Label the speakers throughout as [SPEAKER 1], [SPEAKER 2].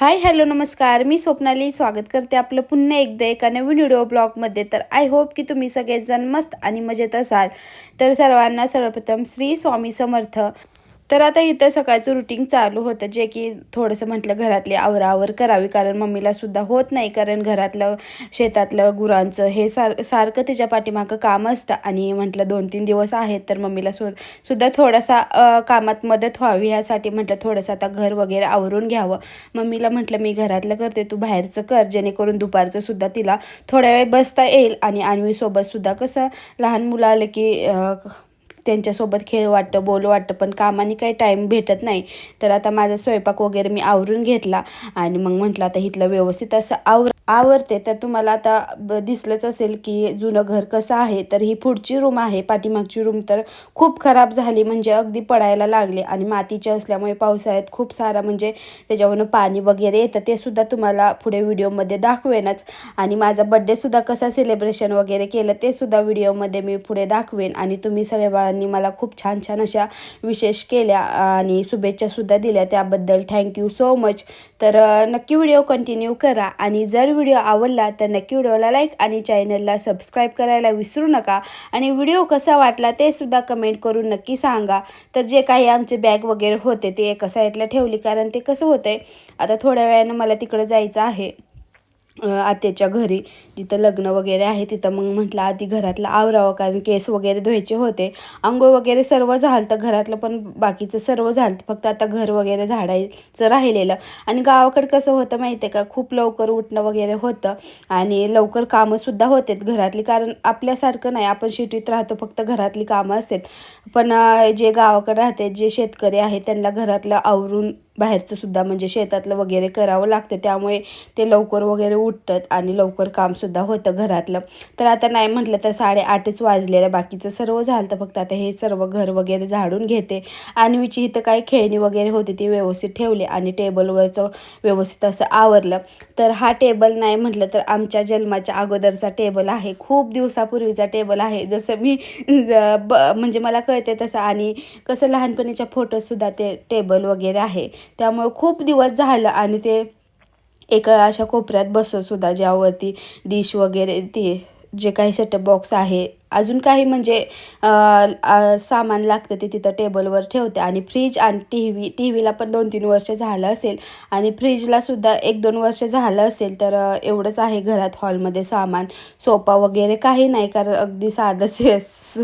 [SPEAKER 1] Hi hello नमस्कार. मी स्वप्नाली. स्वागत करते आपलं पुन्हा एकदा एका नवीन व्हिडिओ ब्लॉगमध्ये. तर आय होप की तुम्ही सगळेजण मस्त आणि मजेत असाल. तर सर्वांना सर्वप्रथम श्री स्वामी समर्थ. तर आता इथं सकाळचं रुटीन चालू होतं. जे की थोडंसं म्हटलं घरातली आवरावर करावी. कारण मम्मीला सुद्धा होत नाही. कारण घरातलं शेतातलं गुरांचं हे सार सारखं तिच्या पाठीमागं काम असतं. आणि म्हटलं दोन तीन दिवस आहेत तर मम्मीला सु सुद्धा थोडासा कामात मदत व्हावी. यासाठी म्हटलं थोडंसं आता घर वगैरे आवरून घ्यावं. मम्मीला म्हटलं मी घरातलं करते. तू बाहेरचं कर. जेणेकरून दुपारचं सुद्धा तिला थोड्या वेळ बसता येईल. आणि आणवीसोबतसुद्धा कसं लहान मुलं आलं की त्यांच्यासोबत खेळ वाटतं बोल वाटतं पण कामाने काही टाईम भेटत नाही. तर आता माझा स्वयंपाक वगैरे मी आवरून घेतला आणि मग म्हटलं आता इथलं व्यवस्थित असं आवर आवरते तर तुम्हाला आता ब दिसलंच असेल की जुनं घर कसं आहे तर ही पुढची रूम आहे. पाठीमागची रूम तर खूप खराब झाली म्हणजे अगदी पडायला लागली आणि मातीची असल्यामुळे पावसाळ्यात खूप सारा म्हणजे त्याच्यावरनं पाणी वगैरे येतं ते सुद्धा तुम्हाला पुढे व्हिडिओमध्ये दाखवेनच. आणि माझा बड्डेसुद्धा कसा सेलिब्रेशन वगैरे केलं ते सुद्धा व्हिडिओमध्ये मी पुढे दाखवेन. आणि तुम्ही सगळ्या बाळांनी मला खूप छान छान अशा विशेष केल्या आणि शुभेच्छासुद्धा दिल्या. त्याबद्दल थँक्यू सो मच तर नक्की व्हिडिओ कंटिन्यू करा. आणि जर व्हिडिओ आवडला तर नक्की व्हिडिओला लाईक आणि चॅनलला सबस्क्राईब करायला विसरू नका. आणि व्हिडिओ कसा वाटला ते सुद्धा कमेंट करून नक्की सांगा. तर जे काही आमचे बॅग वगैरे होते ते एका साईडला ठेवली कारण ते कसं होतंय आता थोड्या वेळानं मला तिकडं जायचं आहे. आत्याच्या घरी. जिथं लग्न वगैरे आहे तिथं मग म्हटलं आधी घरातलं आवरावं कारण केस वगैरे धुवायचे होते. आंघोळ वगैरे सर्व झालं तर घरातलं पण बाकीचं सर्व झालं फक्त आता घर वगैरे झाडायचं राहिलेलं. आणि गावाकडे कसं होतं माहिती आहे का? खूप लवकर उठणं वगैरे होतं. आणि लवकर कामंसुद्धा होतात घरातली कारण आपल्यासारखं नाही. आपण शिटीत राहतो फक्त घरातली कामं असतात. पण जे गावाकडे राहते जे शेतकरी आहेत त्यांना घरातलं आवरून बाहेरचं सुद्धा म्हणजे शेतातलं वगैरे करावं लागतं. त्यामुळे ते लवकर वगैरे उठतात आणि लवकर कामसुद्धा होतं घरातलं. तर आता नाही म्हटलं तर साडेआठच वाजलेलं बाकीचं सर्व झालं तर फक्त. आता हे सर्व घर वगैरे झाडून घेते. आणि विची इथं काही खेळणी वगैरे होती ती व्यवस्थित ठेवली आणि टेबलवरचं व्यवस्थित असं आवरलं. तर हा टेबल नाही म्हटलं तर आमच्या जन्माच्या अगोदरचा टेबल आहे. खूप दिवसापूर्वीचा टेबल आहे. जसं मी ब म्हणजे मला कळते तसं. आणि कसं लहानपणीच्या फोटोसुद्धा ते टेबल वगैरे आहे. त्यामुळे खूप दिवस झालं आणि ते एका अशा कोपऱ्यात बसत सुद्धा ज्यावरती डिश वगैरे ते जे काही सेटअप बॉक्स आहे अजून काही म्हणजे सामान लागतं ते तिथं टेबलवर ठेवते आणि फ्रीज आणि टी व्ही टी व्हीला पण दोन तीन वर्ष झालं असेल आणि फ्रीजलासुद्धा एक दोन वर्ष झालं असेल तर एवढंच आहे घरात हॉलमध्ये सामान. सोफा वगैरे काही नाही कारण अगदी साधं से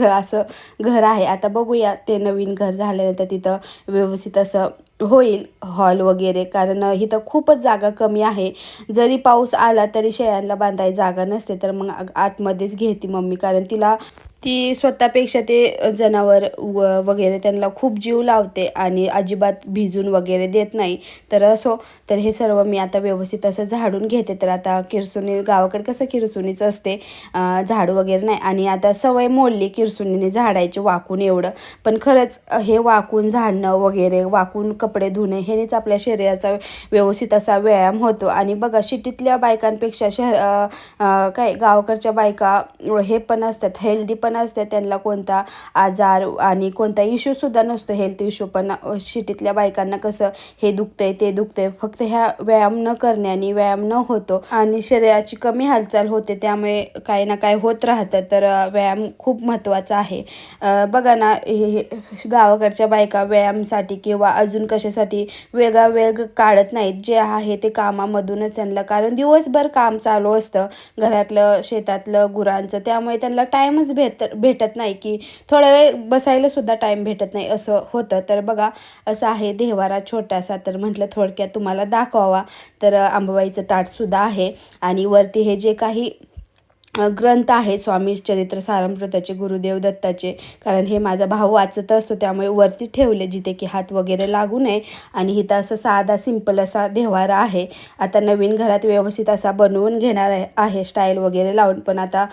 [SPEAKER 1] असं घर आहे. आता बघूया ते नवीन घर झाल्यानंतर तिथं व्यवस्थित असं होईल हॉल वगैरे कारण इथं खूपच जागा कमी आहे. जरी पाऊस आला तरी शेळ्यांना बांधायला जागा नसते तर मग आतमध्येच घेते मम्मी कारण तिला ती स्वतःपेक्षा ते जनावर व वगैरे त्यांना खूप जीव लावते आणि अजिबात भिजून वगैरे देत नाही. तर असो तर हे सर्व मी आता व्यवस्थित असं झाडून घेते. तर आता किरसुनी गावाकडे कसं किरसुनीच असते झाडू वगैरे नाही. आणि आता सवय मोडली किरसुनीने झाडायची वाकून एवढं. पण खरंच हे वाकून झाडणं वगैरे वाकून कपडे धुणे हेनेच आपल्या शरीराचा व्यवस्थित असा व्यायाम होतो. आणि बघा शिटीतल्या बायकांपेक्षा शहर काय गावाकडच्या बायका हे पण असतात. हेल्दी पण असते त्यांना कोणता आजार आणि कोणता इश्यूसुद्धा नसतो. हेल्थ इश्यू पण शिटीतल्या बायकांना कसं हे दुखतंय ते दुखतंय. फक्त ह्या व्यायाम न करण्याने व्यायाम न होतो आणि शरीराची कमी हालचाल होते त्यामुळे काही ना काय होत राहतं. तर व्यायाम खूप महत्त्वाचा आहे. बघा ना हे हे- गावाकडच्या बायका व्यायामसाठी किंवा अजून कशासाठी वेगळा वेग काढत नाहीत. जे आहे ते कामामधूनच त्यांना कारण दिवसभर काम चालू असतं. घरातलं शेतातलं गुरांचं त्यामुळे त्यांना टाईमच भेट तर भेटत नाही की थोडा वेळ बसायला सुद्धा टाईम भेटत नाही असं होतं. तर बघा असं आहे देवारा छोटासा तर म्हटलं थोडक्यात तुम्हाला दाखवावा. तर आंबाबाईचं ताटसुद्धा आहे आणि वरती हे जे काही ग्रंथ आहे स्वामी चरित्र सारामृताचे गुरुदेव दत्ताचे कारण हे माझा भाऊ वाचत असतो त्यामुळे वरती ठेवले जिथे की हात वगैरे लागू नये. आणि इथं असं साधा सिंपल असा देवारा आहे. आता नवीन घरात व्यवस्थित असा बनवून घेणार आहे स्टाईल वगैरे लावून. पण आता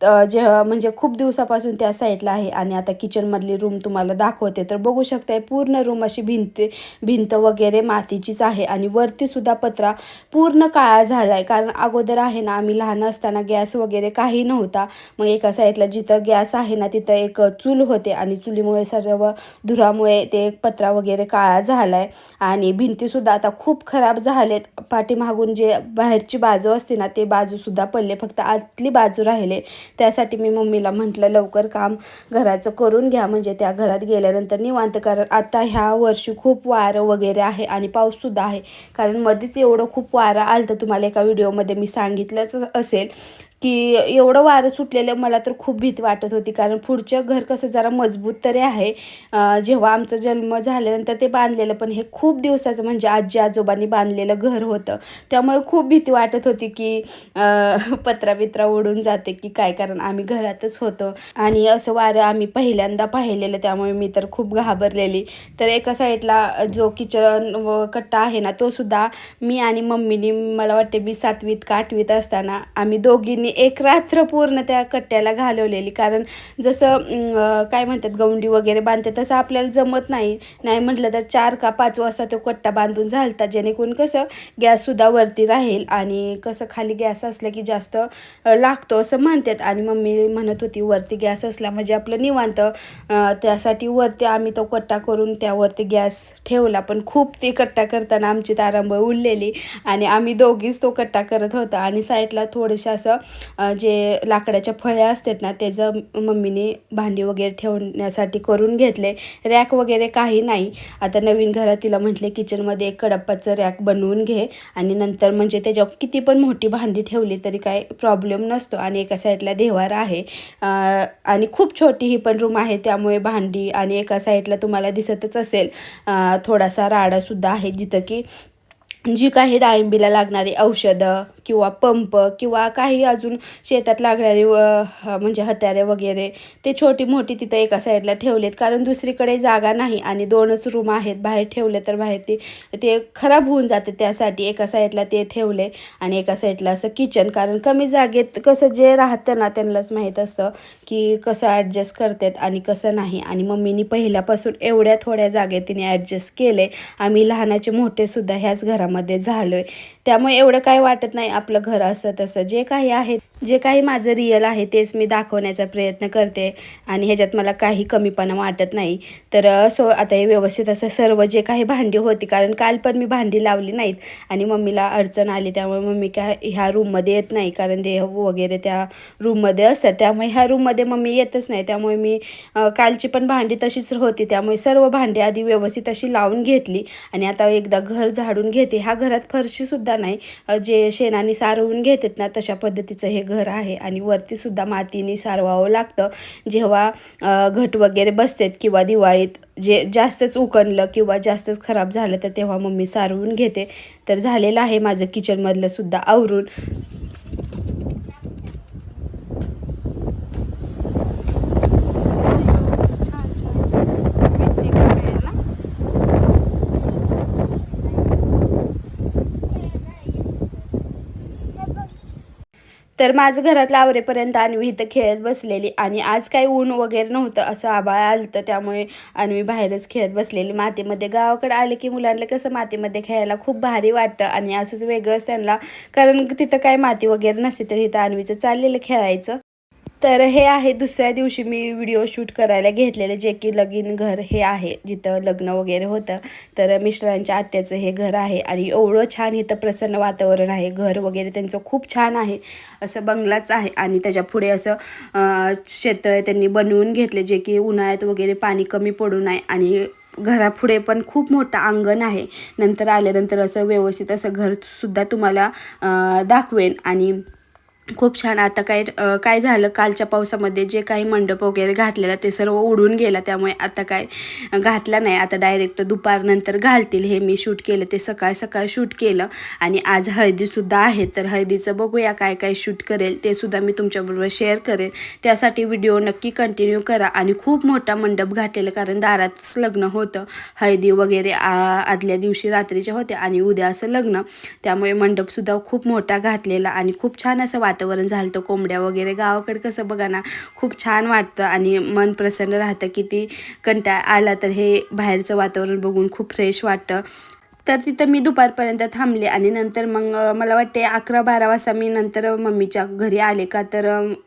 [SPEAKER 1] जे म्हणजे खूप दिवसापासून त्या साईडला आहे आणि आता किचनमधली रूम तुम्हाला दाखवते तर बघू शकताय पूर्ण रूम अशी भिंत भिंत वगैरे मातीचीच आहे आणि वरती सुद्धा पत्रा पूर्ण काळा झाला आहे कारण अगोदर आहे ना आम्ही लहान असताना गॅस वगैरे काही नव्हता. मग एका साईडला जिथं गॅस आहे ना तिथं एक चूल होते आणि चुलीमुळे सर्व धुरामुळे ते पत्रा वगैरे काळा झाला आहे आणि भिंतीसुद्धा आता खूप खराब झालेत. पाठीमागून जे बाहेरची बाजू असते ना ते बाजूसुद्धा पडले फक्त आतली बाजू राहिले. त्यासाठी मी मम्मीला म्हटलं लवकर काम घराचं करून घ्या. म्हणजे त्या घरात गेल्यानंतर निवांत कारण आता ह्या वर्षी खूप वारं वगैरे आहे आणि पाऊससुद्धा आहे. कारण मध्येच एवढं खूप वारं आलं तर तुम्हाला एका व्हिडिओमध्ये मी सांगितलंच असेल. की एवढं वारं सुटलेलं मला तर खूप भीती वाटत होती. कारण पुढचं घर कसं जरा मजबूत तरी आहे. जेव्हा आमचा जन्म झाल्यानंतर ते बांधलेलं पण हे खूप दिवसाचं म्हणजे आजी आजोबांनी बांधलेलं घर होतं. त्यामुळे खूप भीती वाटत होती की पत्रा बित्रा उडून जाते की काय? कारण आम्ही घरातच होतो. आणि असं वारं आम्ही पहिल्यांदा पाहिलेलं त्यामुळे मी तर खूप घाबरलेली. तर एका साईडला जो किचन व कट्टा आहे ना तो सुद्धा मी आणि मम्मीनी मला वाटते मी सातवीत का आठवीत असताना आम्ही दोघींनी एक रात्र पूर्ण त्या कट्ट्याला घालवलेली. कारण जसं काय म्हणतात गौंडी वगैरे बांधते तसं आपल्याला जमत नाही. नाही म्हटलं तर चार का पाच वाजता तो कट्टा बांधून झालता. जेणेकरून कसं गॅससुद्धा वरती राहील आणि कसं खाली गॅस असलं की जास्त लागतो असं म्हणतात. आणि मम्मी म्हणत होती वरती गॅस असला म्हणजे आपलं निवांत त्यासाठी वरती आम्ही तो कट्टा करून त्यावरती गॅस ठेवला. पण खूप ते कट्टा करताना आमची तारांबळ उडलेली आणि आम्ही दोघीच तो कट्टा करत होता. आणि साईडला थोडंसं असं जे लाकडाच्या फळ्या असतात ना त्याचं मम्मीने भांडी वगैरे ठेवण्यासाठी करून घेतले रॅक वगैरे काही नाही. आता नवीन घरात तिला म्हटले किचनमध्ये एक कडप्पाचं रॅक बनवून घे आणि नंतर म्हणजे त्याच्यावर किती पण मोठी भांडी ठेवली तरी काय प्रॉब्लेम नसतो आणि एका साईडला देवार आहे. आणि खूप छोटी ही पण रूम आहे त्यामुळे भांडी आणि एका साईडला तुम्हाला दिसतच असेल. थोडासा राडासुद्धा आहे जिथं की जी काही डाळिंबीला लागणारी औषधं किंवा पंप किंवा काही अजून शेतात लागणारी व ह- म्हणजे हत्यारे वगैरे ते छोटी मोठी तिथं एका साईडला ठेवलेत. कारण दुसरीकडे जागा नाही आणि दोनच रूम आहेत बाहेर ठेवले तर बाहेर ते ते खराब होऊन जाते त्यासाठी. एका साईडला ते ठेवले आणि एका साईडला असं किचन कारण कमी जागेत कसं जे राहतं ना त्यांनाच माहीत असतं की कसं ॲडजस्ट करतात आणि कसं नाही. आणि मम्मीनी पहिल्यापासून एवढ्या थोड्या जागेत तिने ॲडजस्ट केले. आम्ही लहानाचे मोठेसुद्धा ह्याच घरामध्ये झालो आहे त्यामुळे एवढं काही वाटत नाही. आपलं घर असं तसं जे काही आहे जे काही माझं रिअल आहे तेच मी दाखवण्याचा प्रयत्न करते आणि ह्याच्यात मला काही कमीपणा वाटत नाही. तर असो आता हे व्यवस्थित असं सर्व जे काही भांडी होती कारण काल पण मी भांडी लावली नाहीत आणि मम्मीला अडचण आली त्यामुळे मम्मी काय ह्या रूममध्ये येत नाही कारण देह वगैरे त्या रूममध्ये असतात. त्यामुळे ह्या रूममध्ये मम्मी येतच नाही. त्यामुळे मी कालची पण भांडी तशीच होती. त्यामुळे सर्व भांडी आधी व्यवस्थित अशी लावून घेतली आणि आता एकदा घर झाडून घेते. ह्या घरात फरशीसुद्धा नाही. जे शेणाने सारवून घेतात ना तशा पद्धतीचं हे घर आहे आणि वरतीसुद्धा मातीने सारवावं लागतं. जेव्हा घट वगैरे बसतात किंवा दिवाळीत जे जास्तच उकणलं किंवा जास्तच खराब झालं तर तेव्हा मम्मी सारवून घेते. तर झालेलं आहे माझं किचनमधलं सुद्धा आवरून
[SPEAKER 2] छान छान छान भेटते का मिळेल ना
[SPEAKER 1] तर माझं घरातलं आवरेपर्यंत अन्वी इथं खेळत बसलेली आणि आज काही ऊन वगैरे नव्हतं असं आबाळ आलं तर त्यामुळे अन्वी बाहेरच खेळत बसलेली. मातीमध्ये गावाकडे आले की मुलांना कसं मातीमध्ये खेळायला खूप भारी वाटतं आणि असंच वेगळंच त्यांना. कारण तिथं काय माती वगैरे नसते तर इथं अन्वीचं चाललेलं खेळायचं. तर हे आहे दुसऱ्या दिवशी मी व्हिडिओ शूट करायला घेतलेले जे की लगीन घर हे आहे जिथं लग्न वगैरे होतं. तर मिस्टरांच्या आत्याचं हे घर आहे आणि एवढं छान इथं प्रसन्न वातावरण आहे. घर वगैरे त्यांचं खूप छान आहे. असं बंगलाच आहे आणि त्याच्या पुढे असं शेतं शेत त्यांनी बनवून घेतले जे की उन्हाळ्यात वगैरे पाणी कमी पडू नये आणि घरापुढे पण खूप मोठं अंगण आहे. नंतर आल्यानंतर असं व्यवस्थित असं घरसुद्धा तुम्हाला दाखवेन आणि खूप छान. आता काय काय झालं? कालच्या पावसामध्ये जे काही मंडप वगैरे घातलेला ते सर्व उडून गेला. त्यामुळे आता काय घातला नाही. आता डायरेक्ट दुपारनंतर घालतील. हे मी शूट केलं. ते सकाळ सकाळ शूट केलं. आणि आज हळदीसुद्धा आहे. तर हळदीचं बघूया काय काय शूट करेल. ते सुद्धा मी तुमच्याबरोबर शेअर करेन त्यासाठी व्हिडिओ नक्की कंटिन्यू करा. आणि खूप मोठा मंडप घातलेला कारण दारातच लग्न होतं. हळदी वगैरे आ आदल्या दिवशी रात्रीच्या होते आणि उद्या असं लग्न. त्यामुळे मंडपसुद्धा खूप मोठा घातलेला. आणि खूप छान असं वातावरण झालं होतं कोंबड्या वगैरे गावाकडे कसं बघा ना खूप छान वाटतं आणि मन प्रसन्न राहतं किती कंटाळ आला तर हे बाहेरचं वातावरण बघून खूप फ्रेश वाटतं. तर तिथं मी दुपारपर्यंत थांबले आणि नंतर मग मला वाटते अकरा बारा वाजता मी नंतर मम्मीच्या घरी आले का तर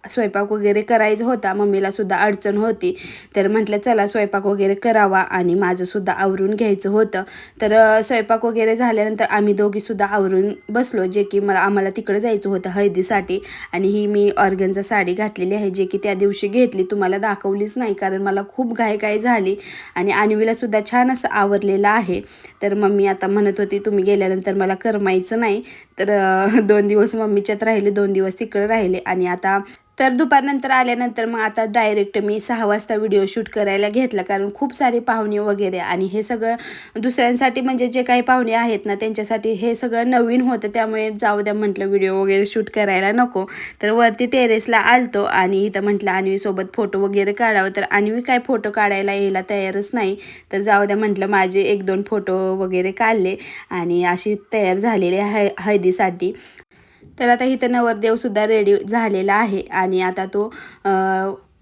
[SPEAKER 1] स्वयंपाक वगैरे करायचा होता. मम्मीला सुद्धा अडचण होती. तर म्हटलं चला स्वयंपाक वगैरे करावा. आणि माझं सुद्धा आवरून घ्यायचं होतं. तर स्वयंपाक वगैरे झाल्यानंतर आम्ही दोघीसुद्धा आवरून बसलो जे की मला आम्हाला तिकडे जायचं होतं हळदीसाठी. आणि ही मी ऑर्गनचा साडी घातलेली आहे जे की त्या दिवशी घेतली. तुम्हाला दाखवलीच नाही कारण मला खूप घाई झाली. आणि आणवीला सुद्धा छान असं आवरलेलं आहे. तर मम्मी आता म्हणत होती तुम्ही गेल्यानंतर मला करमायचं नाही. तर दोन दिवस मम्मीच्यात राहिले दोन दिवस तिकडं राहिले. आणि आता तर दुपारनंतर आल्यानंतर मग आता डायरेक्ट मी सहा वाजता व्हिडिओ शूट करायला घेतला. कारण खूप सारे पाहुणे वगैरे आणि हे सगळं दुसऱ्यांसाठी म्हणजे जे काही पाहुणे आहेत ना त्यांच्यासाठी हे सगळं नवीन होतं. त्यामुळे जाऊ द्या म्हटलं व्हिडिओ वगैरे शूट करायला नको. तर वरती टेरेसला आलतो आणि इथं म्हटलं अन्वीसोबत फोटो वगैरे काढावं. तर अन्वी काय फोटो काढायला यायला तयारच नाही. तर जाऊ द्या म्हटलं माझे एक दोन फोटो वगैरे काढले आणि अशी तयार झालेली आहे हळदीसाठी. तर आता इथं नवरदेवसुद्धा रेडी झालेला आहे. आणि आता तो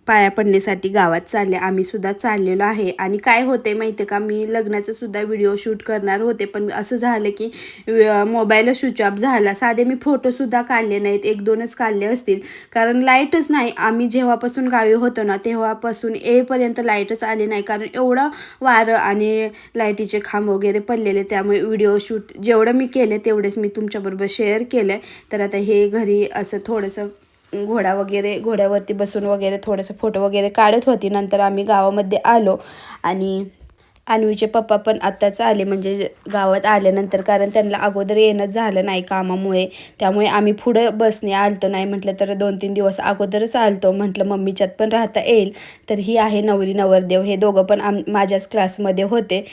[SPEAKER 1] पाया पडण्यासाठी गावात चालले. आम्ही सुद्धा चाललेलो आहे. आणि काय होते माहिती आहे का? मी लग्नाचं सुद्धा व्हिडिओ शूट करणार होते. पण असं झालं की मोबाईल स्विच ऑफ झाला. साधे मी फोटोसुद्धा काढले नाहीत. एक दोनच काढले असतील. कारण लाईटच नाही. आम्ही जेव्हापासून गावी होतो ना तेव्हापासून येईपर्यंत लाईटच आली नाही. कारण एवढं वारं आणि लाईटीचे खांब वगैरे पडलेले. त्यामुळे व्हिडिओ शूट जेवढं मी केले तेवढेच मी तुमच्याबरोबर शेअर केलं तर आता हे घरी असं थोडंसं घोडा वगैरे घोड्यावरती बसून वगैरे थोडंसं फोटो वगैरे काढत होती. नंतर आम्ही गावामध्ये आलो आणि अन्वीचे पप्पा पण आत्ताच आले. म्हणजे गावात आल्यानंतर कारण त्यांना अगोदर येणं झालं नाही कामामुळे. त्यामुळे आम्ही पुढं बसने आलतो. नाही म्हटलं तर दोन तीन दिवस अगोदरच आलतो. म्हटलं मम्मीच्यात पण राहता येईल. तर ही आहे नवरी नवरदेव. हे दोघं पण आम माझ्याच क्लासमध्ये होते.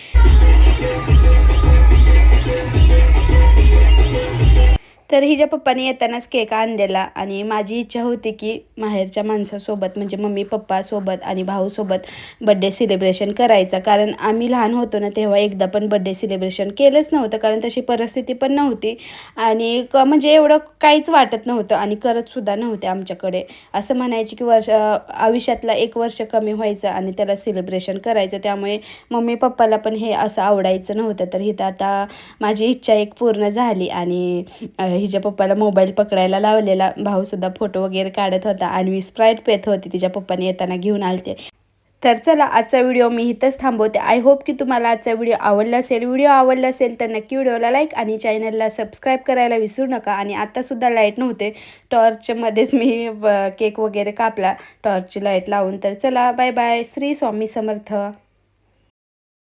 [SPEAKER 1] तर हिच्या पप्पाने येतानाच केक आणलेला आणि माझी इच्छा होती की माहेरच्या माणसासोबत म्हणजे मम्मी पप्पासोबत आणि भाऊसोबत बड्डे सेलिब्रेशन करायचा. कारण आम्ही लहान होतो ना तेव्हा एकदा पण बड्डे सेलिब्रेशन केलंच नव्हतं. कारण तशी परिस्थिती पण नव्हती. आणि क म्हणजे एवढं काहीच वाटत नव्हतं आणि करतसुद्धा नव्हते आमच्याकडे. असं म्हणायचे की वर्ष आयुष्यातला एक वर्ष कमी व्हायचं आणि त्याला सेलिब्रेशन करायचं. त्यामुळे मम्मी पप्पाला पण हे असं आवडायचं नव्हतं. तर हिथं आता माझी इच्छा एक पूर्ण झाली आणि हिच्या पप्पाला मोबाईल पकडायला लावलेला. भाऊसुद्धा फोटो वगैरे काढत होता आणि मी स्प्राईट पेत होती. तिच्या पप्पाने येताना घेऊन आलते. तर चला आजचा व्हिडिओ मी इथंच थांबवते. आय होप की तुम्हाला आजचा व्हिडिओ आवडला असेल. व्हिडिओ आवडला असेल तर नक्की व्हिडिओला लाईक आणि चॅनलला सबस्क्राईब करायला विसरू नका. आणि आत्तासुद्धा लाइट नव्हते. टॉर्चमध्येच मी केक वगैरे कापला. टॉर्चची लाइट लावून. तर चला बाय बाय श्री स्वामी समर्थ.